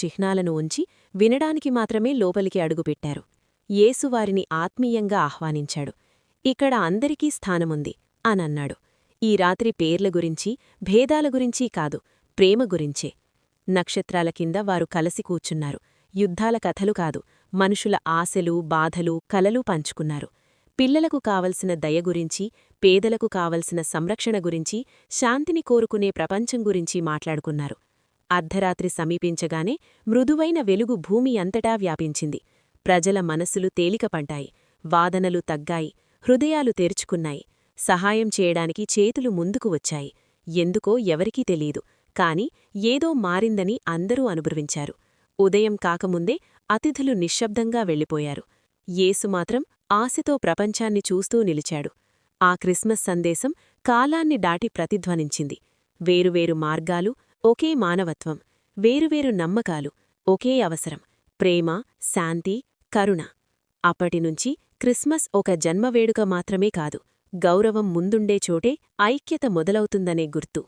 చిహ్నాలను ఉంచి వినడానికి మాత్రమే లోపలికి అడుగుపెట్టారు. యేసువారిని ఆత్మీయంగా ఆహ్వానించాడు. ఇక్కడ అందరికీ స్థానముంది అనన్నాడు. ఈ రాత్రి పేర్ల గురించి భేదాల గురించీ కాదు ప్రేమ గురించే. నక్షత్రాల కింద వారు కలసి కూర్చున్నారు. యుద్ధాల కథలు కాదు మనుషుల ఆశలు బాధలు కలలు పంచుకున్నారు. పిల్లలకు కావలసిన దయ గురించి పేదలకు కావలసిన సంరక్షణ గురించి శాంతిని కోరుకునే ప్రపంచం గురించి మాట్లాడుకున్నారు. అర్ధరాత్రి సమీపించగానే మృదువైన వెలుగు భూమి అంతటా వ్యాపించింది. ప్రజల మనస్సులు తేలికపడ్డాయి. వాదనలు తగ్గాయి. హృదయాలు తెరుచుకున్నాయి. సహాయం చేయడానికి చేతులు ముందుకు వచ్చాయి. ఎందుకో ఎవరికీ తెలీదు. కాని ఏదో మారిందని అందరూ అనుభవించారు. ఉదయం కాకముందే అతిథులు నిశ్శబ్దంగా వెళ్ళిపోయారు. యేసు మాత్రం ఆశతో ప్రపంచాన్ని చూస్తూ నిలిచాడు. ఆ క్రిస్మస్ సందేశం కాలాన్ని దాటి ప్రతిధ్వనించింది. వేరువేరు మార్గాలు ఒకే మానవత్వం వేరువేరు నమ్మకాలు ఒకే అవసరం ప్రేమ శాంతి కరుణ. అప్పటినుంచి క్రిస్మస్ ఒక జన్మవేడుక మాత్రమే కాదు గౌరవం ముందుండే చోటే ఐక్యత మొదలవుతుందనే గుర్తు.